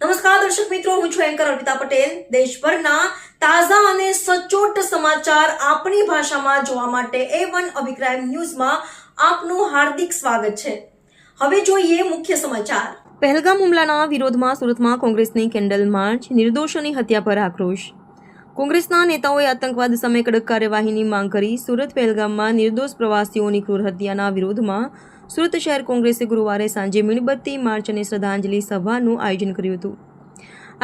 નમસ્કાર દર્શક મિત્રો, હું છું એન્કર અર્પિતા પટેલ. દેશભરના તાજા અને સચોટ સમાચાર આપણી ભાષામાં જોવા માટે એ વન અભિપ્રાય ન્યૂઝમાં આપનું હાર્દિક સ્વાગત છે. હવે જોઈએ મુખ્ય સમાચાર. પહેલગામ હુમલાના વિરોધમાં સુરતમાં કોંગ્રેસની કેન્ડલ માર્ચ, નિર્દોષોની હત્યા પર આક્રોશ. કોંગ્રેસના નેતાઓએ આતંકવાદ સામે કડક કાર્યવાહીની માંગ કરી સુરત પહેલગામમાં નિર્દોષ પ્રવાસીઓની ક્રૂર હત્યાના વિરોધમાં સુરત શહેર કોંગ્રેસે ગુરુવારે સાંજે મીણબત્તી માર્ચ અને શ્રદ્ધાંજલિ સભાનું આયોજન કર્યું હતું.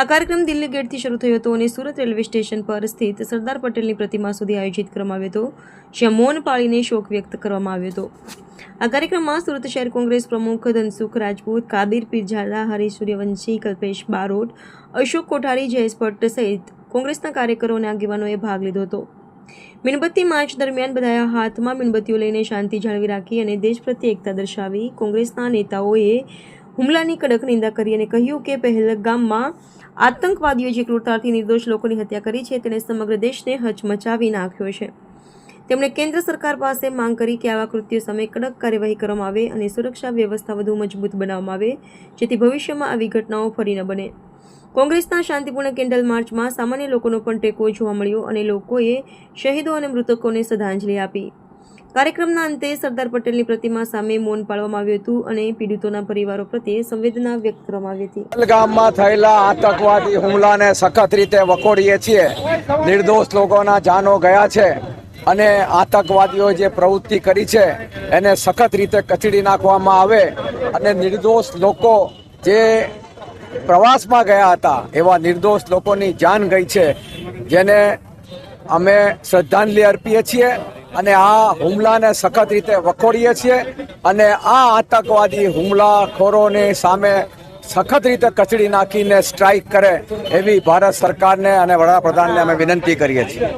આ કાર્યક્રમ દિલ્હી ગેટથી શરૂ થયો હતો અને સુરત રેલવે સ્ટેશન પર સ્થિત સરદાર પટેલની પ્રતિમા સુધી આયોજિત કરવામાં આવ્યો હતો, જ્યાં મૌન પાળીને શોક વ્યક્ત કરવામાં આવ્યો હતો. આ કાર્યક્રમમાં સુરત શહેર કોંગ્રેસ પ્રમુખ ધનસુખ રાજપૂત કાબીર પીરઝાડા હરીશ સૂર્યવંશી, કલ્પેશ બારોટ, અશોક કોઠારી, જયેશ ભટ્ટ સહિત કોંગ્રેસના કાર્યકરો અને આગેવાનોએ ભાગ લીધો હતો. મીણબત્તી માર્ચ દરમિયાન બધાએ હાથમાં મીણબત્તીઓ લઈને શાંતિ જાળવી રાખી અને દેશ પ્રત્યે એકતા દર્શાવી કોંગ્રેસના નેતાઓએ હુમલાની કડક નિંદા કરી અને કહ્યું કે પહેલગામમાં આતંકવાદીઓ જે ક્રૂરતાથી નિર્દોષ લોકોની હત્યા કરી છે, તેણે સમગ્ર દેશને હચમચાવી નાખ્યો છે. તેમણે કેન્દ્ર સરકાર પાસે માંગ કરી કે આવા કૃત્યો સામે કડક કાર્યવાહી કરવામાં આવે અને સુરક્ષા વ્યવસ્થા વધુ મજબૂત બનાવવામાં આવે, જેથી ભવિષ્યમાં આવી ઘટનાઓ ફરી ન બને. કોંગ્રેસના શાંતિપૂર્ણ કેન્ડલ માર્ચમાં સામાન્ય લોકોનો પણ ટેકો જોવા મળ્યો અને લોકોએ શહીદો અને મૃતકોને શ્રદ્ધાંજલિ આપી. કાર્યક્રમના અંતે સરદાર પટેલની પ્રતિમા સામે મૌન પાળવામાં આવ્યું હતું અને પીડિતોના પરિવારો પ્રત્યે સંવેદના વ્યક્ત કરવામાં આવી હતી. પહેલગામમાં થયેલા આતંકવાદી હુમલાને સખત રીતે વખોડીએ છીએ. નિર્દોષ લોકોના જાનો ગયા છે અને આતંકવાદીઓ જે પ્રવૃત્તિ કરી છે એને સખત રીતે કચડી નાખવામાં આવે અને નિર્દોષ લોકો જે પ્રવાસમાં ગયા હતા એવા નિર્દોષ લોકોની જાન ગઈ છે, જેને અમે શ્રદ્ધાંજલિ અર્પીએ છીએ અને આ હુમલાને સખત રીતે વખોડીએ છીએ અને આ આતંકવાદી હુમલાખોરોની સામે સખત રીતે કચડી નાખીને સ્ટ્રાઇક કરે એવી ભારત સરકારને અને વડાપ્રધાનને અમે વિનંતી કરીએ છીએ.